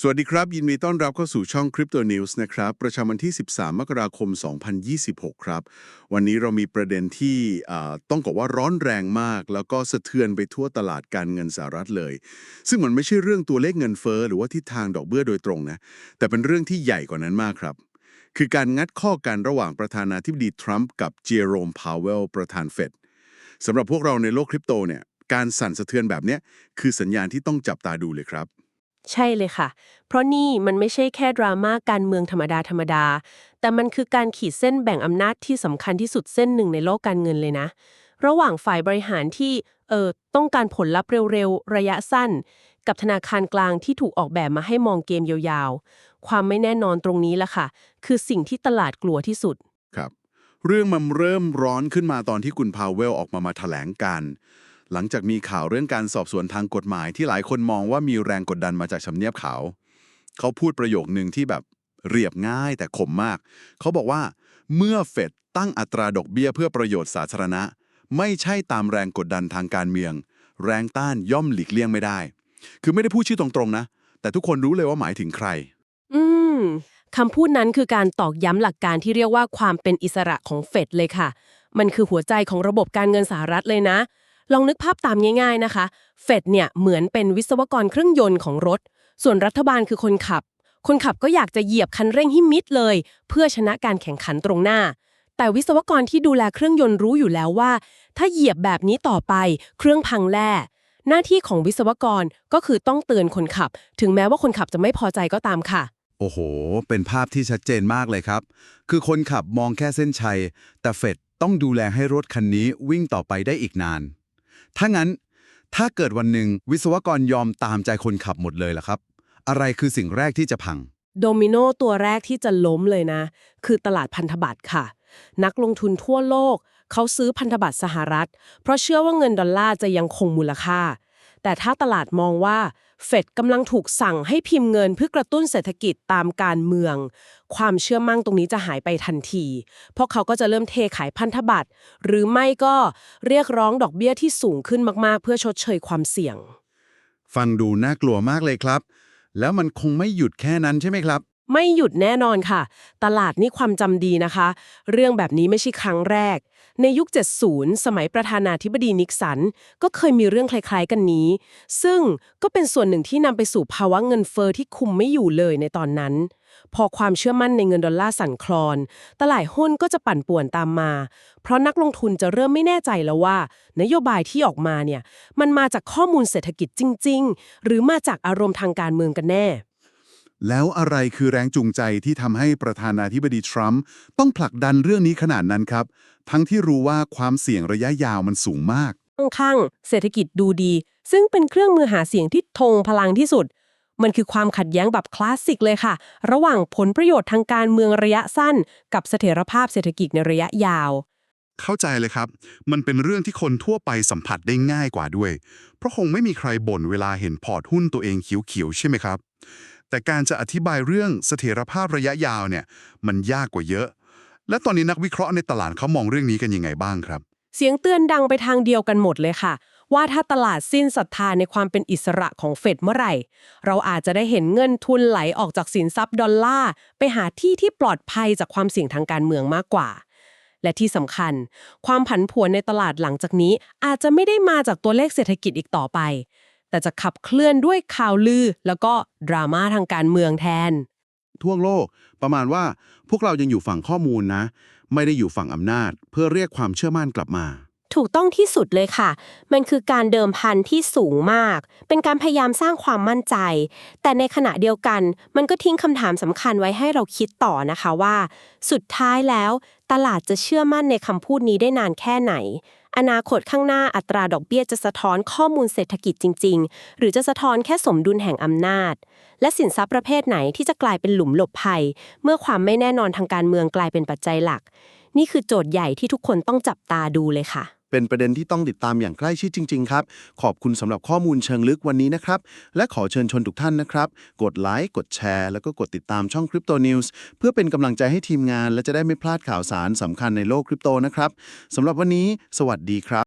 สวัสดีครับ ยินดีต้อนรับเข้าสู่ช่อง Crypto News นะครับ ประจำวันที่ 13 มกราคม 2026 ครับ วันนี้เรามีประเด็นที่ต้องบอกว่าร้อนแรงมาก แล้วก็สะเทือนไปทั่วตลาดการเงินสหรัฐเลย ซึ่งมันไม่ใช่เรื่องตัวเลขเงินเฟ้อหรือว่าทิศทางดอกเบี้ยโดยตรงนะ แต่เป็นเรื่องที่ใหญ่กว่านั้นมากครับ คือการงัดข้อกันระหว่างประธานาธิบดีทรัมป์กับเจอโรมพาวเวลประธานเฟดสำหรับพวกเราในโลกคริปโตเนี่ยการสั่นสะเทือนแบบนี้คือสัญญาณที่ต้องจับตาดูเลยครับ ใช่เลยค่ะ เพราะนี่มันไม่ใช่แค่ดราม่าการเมืองธรรมดาธรรมดา แต่มันคือการขีดเส้นแบ่งอำนาจที่สำคัญที่สุดเส้นหนึ่งในโลกการเงินเลยนะ ระหว่างฝ่ายบริหารที่ เอ่อ ต้องการผลลัพธ์เร็วๆ ระยะสั้น กับธนาคารกลางที่ถูกออกแบบมาให้มองเกมยาวๆ ความไม่แน่นอนตรงนี้แหละค่ะ คือสิ่งที่ตลาดกลัวที่สุด ครับ เรื่องมันเริ่มร้อนขึ้นมาตอนที่คุณพาวเวลออกมามาแถลงการ หลังจากมีข่าวเรื่องการสอบสวนทางกฎหมายที่หลายคนมองว่ามีแรงกดดันมาจากชำเนียบขาว เขาพูดประโยคหนึ่งที่แบบเรียบง่ายแต่ขมมาก เขาบอกว่า เมื่อเฟดตั้งอัตราดอกเบี้ยเพื่อประโยชน์สาธารณะ ไม่ใช่ตามแรงกดดันทางการเมือง แรงต้านย่อมหลีกเลี่ยงไม่ได้ คือไม่ได้พูดชื่อตรงๆนะ แต่ทุกคนรู้เลยว่าหมายถึงใคร อืมคำพูดนั้นคือการตอกย้ำหลักการที่เรียกว่าความเป็นอิสระของเฟดเลยค่ะ มันคือหัวใจของระบบการเงินสหรัฐเลยนะ ลองนึกภาพตามง่าย ๆนะคะเฟดเนี่ยเหมือนเป็นวิศวกรเครื่องยนต์ของรถ ส่วนรัฐบาลคือคนขับ คนขับก็อยากจะเหยียบคันเร่งให้มิดเลย เพื่อชนะการแข่งขันตรงหน้า แต่วิศวกรที่ดูแลเครื่องยนต์รู้อยู่แล้วว่า ถ้าเหยียบแบบนี้ต่อไป เครื่องพังแน่หน้าที่ของวิศวกรก็คือต้องเตือนคนขับ ถึงแม้ว่าคนขับจะไม่พอใจก็ตามค่ะ โอ้โห เป็นภาพที่ชัดเจนมากเลยครับ คือคนขับมองแค่เส้นชัย แต่เฟดต้องดูแลให้รถคันนี้วิ่งต่อไปได้อีกนาน ถ้างั้นถ้าเกิดวันหนึ่งวิศวกรยอมตามใจคนขับหมดเลยล่ะครับ อะไรคือสิ่งแรกที่จะพัง โดมิโนตัวแรกที่จะล้มเลยนะ คือตลาดพันธบัตรค่ะ นักลงทุนทั่วโลก เขาซื้อพันธบัตรสหรัฐ เพราะเชื่อว่าเงินดอลลาร์จะยังคงมูลค่า แต่ถ้าตลาดมองว่า เฟดกำลังถูกสั่งให้พิมพ์เงินเพื่อกระตุ้นเศรษฐกิจตามการเมือง ความเชื่อมั่งตรงนี้จะหายไปทันที เพราะเขาก็จะเริ่มเทขายพันธบัตร หรือไม่ก็เรียกร้องดอกเบี้ยที่สูงขึ้นมากๆ เพื่อชดเชยความเสี่ยง ฟังดูน่ากลัวมากเลยครับ แล้วมันคงไม่หยุดแค่นั้นใช่ไหมครับ ไม่หยุดแน่นอนค่ะ ตลาดนี่ความจำดีนะคะ เรื่องแบบนี้ไม่ใช่ครั้งแรก ในยุค 70 สมัยประธานาธิบดีนิกสัน ก็เคยมีเรื่องคล้ายๆกันนี้ ซึ่งก็เป็นส่วนหนึ่งที่นำไปสู่ภาวะเงินเฟอ้อที่คุมไม่อยู่เลยในตอนนั้น พอความเชื่อมั่นในเงินดอลลาร์สั่นคลอน ตลาดหุ้นก็จะปั่นป่วนตามมา เพราะนักลงทุนจะเริ่มไม่แน่ใจแล้วว่า นโยบายที่ออกมาเนี่ยมันมาจากข้อมูลเศรษฐกิจจริง ๆ หรือมาจากอารมณ์ทางการเมืองกันแน่ แล้วอะไรคือแรงจูงใจที่ทำให้ประธานาธิบดีทรัมป์ต้องผลักดันเรื่องนี้ขนาดนั้นครับ ทั้งที่รู้ว่าความเสี่ยงระยะยาวมันสูงมากข้างๆเศรษฐกิจดูดี ซึ่งเป็นเครื่องมือหาเสียงที่ทงพลังที่สุด มันคือความขัดแย้งแบบคลาสสิกเลยค่ะ ระหว่างผลประโยชน์ทางการเมืองระยะสั้น กับเสถียรภาพเศรษฐกิจในระยะยาวเข้าใจเลยครับ มันเป็นเรื่องที่คนทั่วไปสัมผัสได้ง่ายกว่าด้วย เพราะคงไม่มีใครบ่นเวลาเห็นพอร์ตหุ้นตัวเองเขียวๆใช่ไหมครับ แต่การจะอธิบายเรื่องเสถียรภาพระยะยาวเนี่ยมันยากกว่าเยอะ และตอนนี้นักวิเคราะห์ในตลาดเขามองเรื่องนี้กันยังไงบ้างครับ เสียงเตือนดังไปทางเดียวกันหมดเลยค่ะ ว่าถ้าตลาดสิ้นศรัทธาในความเป็นอิสระของเฟดเมื่อไหร่ เราอาจจะได้เห็นเงินทุนไหลออกจากสินทรัพย์ดอลลาร์ไปหาที่ที่ปลอดภัยจากความเสี่ยงทางการเมืองมากกว่าและที่สำคัญ ความผันผวนในตลาดหลังจากนี้อาจจะไม่ได้มาจากตัวเลขเศรษฐกิจอีกต่อไป แต่จะขับเคลื่อนด้วยข่าวลือ แล้วก็ดราม่าทางการเมืองแทน ทั่วโลก ประมาณว่าพวกเรายังอยู่ฝั่งข้อมูลนะ ไม่ได้อยู่ฝั่งอำนาจ เพื่อเรียกความเชื่อมั่นกลับมา ถูกต้องที่สุดเลยค่ะ มันคือการเดิมพันที่สูงมาก เป็นการพยายามสร้างความมั่นใจ แต่ในขณะเดียวกัน มันก็ทิ้งคำถามสำคัญไว้ให้เราคิดต่อนะคะว่า สุดท้ายแล้ว ตลาดจะเชื่อมั่นในคำพูดนี้ได้นานแค่ไหน อนาคตข้างหน้าอัตราดอกเบี้ยจะสะท้อนข้อมูลเศรษฐกิจจริง ๆ หรือจะสะท้อนแค่สมดุลแห่งอำนาจ และสินทรัพย์ประเภทไหนที่จะกลายเป็นหลุมหลบภัย เมื่อความไม่แน่นอนทางการเมืองกลายเป็นปัจจัยหลัก นี่คือโจทย์ใหญ่ที่ทุกคนต้องจับตาดูเลยค่ะ เป็นประเด็นที่ต้องติดตามอย่างใกล้ชิดจริง ๆ ครับ ขอบคุณสำหรับข้อมูลเชิงลึกวันนี้นะครับ และขอเชิญชวนทุกท่านนะครับ กดไลค์กดแชร์ แล้วก็กดติดตามช่อง Crypto News เพื่อเป็นกำลังใจให้ทีมงาน และจะได้ไม่พลาดข่าวสารสำคัญในโลกคริปโตนะครับสำหรับวันนี้ สวัสดีครับ